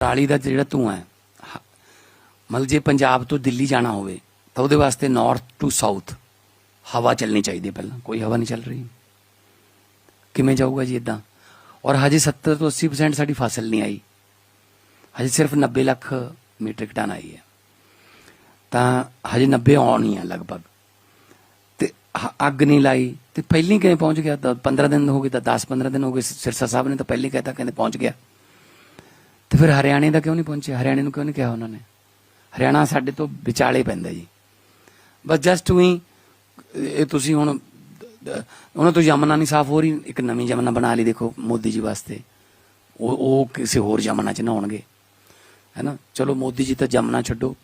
ਪਰਾਲੀ ਦਾ ਜਿਹੜਾ ਧੂਆਂ ਹੈ, ਹ- ਮਤਲਬ ਜੇ ਪੰਜਾਬ ਤੋਂ ਦਿੱਲੀ ਜਾਣਾ ਹੋਵੇ, ਤਾਂ ਉਹਦੇ ਵਾਸਤੇ ਨਾਰਥ ਟੂ ਸਾਊਥ ਹਵਾ ਚੱਲਣੀ ਚਾਹੀਦੀ ਹੈ ਪਹਿਲਾਂ, ਕੋਈ ਹਵਾ ਨਹੀਂ ਚੱਲ ਰਹੀ। ਕਿਵੇਂ ਜਾਊਗਾ ਜੀ ਇਦਾਂ ਔਰ ਹਜੇ 70 ਤੋਂ 80% ਸਾਡੀ ਫਸਲ ਨਹੀਂ ਆਈ। ਹਜੇ ਸਿਰਫ 90 ਲੱਖ ਮੀਟ੍ਰਿਕ ਟਨ ਆਈ ਹੈ। ਤਾਂ ਹਜੇ 90 ਆਉਣੀ ਹੈ ਲਗਭਗ। ਤੇ ਹ- ਅੱਗ ਨਹੀਂ ਲਾਈ, ਤੇ ਹੀ ਕਿਵੇਂ ਪਹੁੰਚ ਗਿਆ? ਤਾਂ 15 ਦਿਨ ਹੋ ਗਏ, ਤਾਂ 10 15 ਦਿਨ ਹੋ ਗਏ ਸਿਰਸਾ ਸਾਹਿਬ ਨੇ ਤਾਂ ਪਹਿਲਾਂ ਪਹਿਲੇ ਕਹਿਤਾ, ਕਹਿੰਦੇ ਪਹੁੰਚ ਗਿਆ। ਤੇ ਫਿਰ ਹਰਿਆਣੇ ਦਾ ਕਿਉਂ ਨਹੀਂ ਪਹੁੰਚਿਆ? ਹਰਿਆਣੇ ਨੂੰ ਕਿਉਂ ਨਹੀਂ ਕਿਹਾ ਉਹਨਾਂ ਨੇ? ਹਰਿਆਣਾ ਸਾਡੇ ਤੋਂ ਵਿਚਾਲੇ ਪੈਂਦਾ ਜੀ। ਬਸ ਜਸਟ ਵੀ ਇਹ ਤੁਸੀਂ ਹੁਣ, ਉਹਨਾਂ ਤੋਂ ਯਮਨਾ ਨਹੀਂ ਸਾਫ਼ ਹੋ ਰਹੀ, ਇੱਕ ਨਵੀਂ ਯਮਨਾ ਬਣਾ ਲਈ ਦੇਖੋ ਮੋਦੀ ਜੀ ਵਾਸਤੇ। ਉਹ ਉਹ ਕਿਸੇ ਹੋਰ ਯਮਨਾ ਚ ਨਾ ਨਹਾਉਣਗੇ ਹੈਨਾ? ਚਲੋ ਮੋਦੀ ਜੀ ਤਾਂ ਯਮਨਾ ਛੱਡੋ।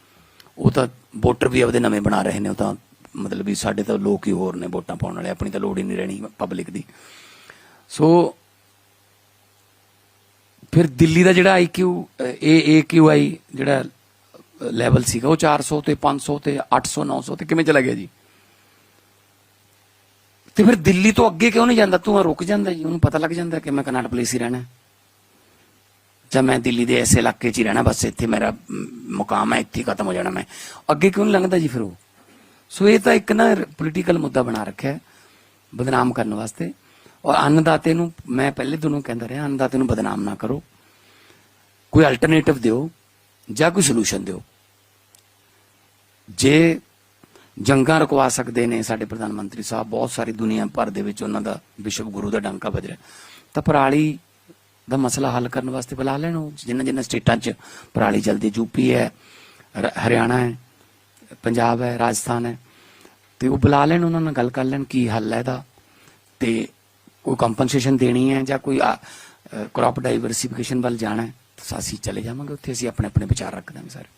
ਉਹ ਤਾਂ ਵੋਟਰ ਵੀ ਆਪਦੇ ਨਵੇਂ ਬਣਾ ਰਹੇ ਨੇ, ਉਹ ਤਾਂ ਮਤਲਬ ਵੀ ਸਾਡੇ ਤਾਂ ਲੋਕ ਹੀ ਹੋਰ ਨੇ ਵੋਟਾਂ ਪਾਉਣ ਵਾਲੇ, ਆਪਣੀ ਤਾਂ ਲੋੜ ਹੀ ਨਹੀਂ ਰਹਿਣੀ ਪਬਲਿਕ ਦੀ। ਸੋ ਫਿਰ ਦਿੱਲੀ ਦਾ ਜਿਹੜਾ ਆਈਕਿਊ ਏ ਏਕਿਊਆਈ ਜਿਹੜਾ ਲੈਵਲ ਸੀਗਾ, ਉਹ 400 ਤੇ 500 ਤੇ 800 900 ਤੇ ਕਿਵੇਂ ਚਲਾ ਗਿਆ ਜੀ? ਤੇ ਫਿਰ ਦਿੱਲੀ ਤੋਂ ਅੱਗੇ ਕਿਉਂ ਨਹੀਂ ਜਾਂਦਾ? ਤੂੰ ਰੁਕ ਜਾਂਦਾ ਜੀ, ਉਹਨੂੰ ਪਤਾ ਲੱਗ ਜਾਂਦਾ ਕਿ ਮੈਂ ਕਨਾਟ ਪਲੇਸ ਹੀ ਰਹਿਣਾ। ਜਾਂ ਮੈਂ ਦਿੱਲੀ ਦੇ ਐਸੇ ਇਲਾਕੇ 'ਚ ਹੀ ਰਹਿਣਾ, ਬਸ ਇੱਥੇ ਮੇਰਾ ਮੁਕਾਮ ਹੈ, ਇੱਥੇ ਖਤਮ ਹੋ ਜਾਣਾ ਮੈਂ। ਅੱਗੇ ਕਿਉਂ ਨਹੀਂ ਲੰਘਦਾ ਜੀ ਫਿਰ ਉਹ? ਸੋ ਇਹ ਤਾਂ ਇੱਕ ਨਾ ਪੋਲੀਟੀਕਲ ਮੁੱਦਾ ਬਣਾ ਰੱਖਿਆ ਬਦਨਾਮ ਕਰਨ ਵਾਸਤੇ। ਔਰ ਅੰਨਦਾਤੇ ਨੂੰ, ਮੈਂ ਪਹਿਲੇ ਦਿਨੋਂ ਕਹਿੰਦਾ ਰਿਹਾ, ਅੰਨਦਾਤੇ ਨੂੰ ਬਦਨਾਮ ਨਾ ਕਰੋ। ਕੋਈ ਅਲਟਰਨੇਟਿਵ ਦਿਓ, ਜਾਂ ਕੋਈ ਸੋਲੂਸ਼ਨ ਦਿਓ। ਜੇ ਜੰਗਾਂ ਰੁਕਵਾ ਸਕਦੇ ਨੇ ਸਾਡੇ ਪ੍ਰਧਾਨ ਮੰਤਰੀ ਸਾਹਿਬ, ਬਹੁਤ ਸਾਰੀ ਦੁਨੀਆ ਭਰ ਦੇ ਵਿੱਚ ਉਹਨਾਂ ਦਾ ਵਿਸ਼ਵ ਗੁਰੂ ਦਾ ਡਾਂਕਾ ਵੱਜ ਰਿਹਾ। ਤਾਂ ਪਰਾਲੀ ਦਾ ਮਸਲਾ ਹੱਲ ਕਰਨ ਵਾਸਤੇ ਬੁਲਾ ਲੈਣ ਉਹ, ਜਿੰਨਾ ਜਿੰਨਾ ਸਟੇਟਾਂ 'ਚ ਪਰਾਲੀ ਜਲਦੀ ਯੂਪੀ ਹੈ ਹਰਿਆਣਾ ਹੈ, ਪੰਜਾਬ ਹੈ, ਰਾਜਸਥਾਨ ਹੈ। ਤੇ ਉਹ ਬੁਲਾ ਲੈਣ, ਉਹਨਾਂ ਨਾਲ ਗੱਲ ਕਰ ਲੈਣ ਕੀ ਹੱਲ ਹੈ ਇਹਦਾ। ਤੇ ਕੋਈ ਕੰਪਨਸੇਸ਼ਨ ਦੇਣੀ ਹੈ ਜਾਂ ਕੋਈ ਕ੍ਰੌਪ ਡਾਈਵਰਸਿਫਿਕੇਸ਼ਨ ਵੱਲ ਜਾਣਾ ਹੈ, ਤਾਂ ਅਸੀਂ ਚਲੇ ਜਾਵਾਂਗੇ, ਉੱਥੇ ਅਸੀਂ ਆਪਣੇ ਆਪਣੇ ਵਿਚਾਰ ਰੱਖ ਦਾਂਗੇ ਸਾਰੇ।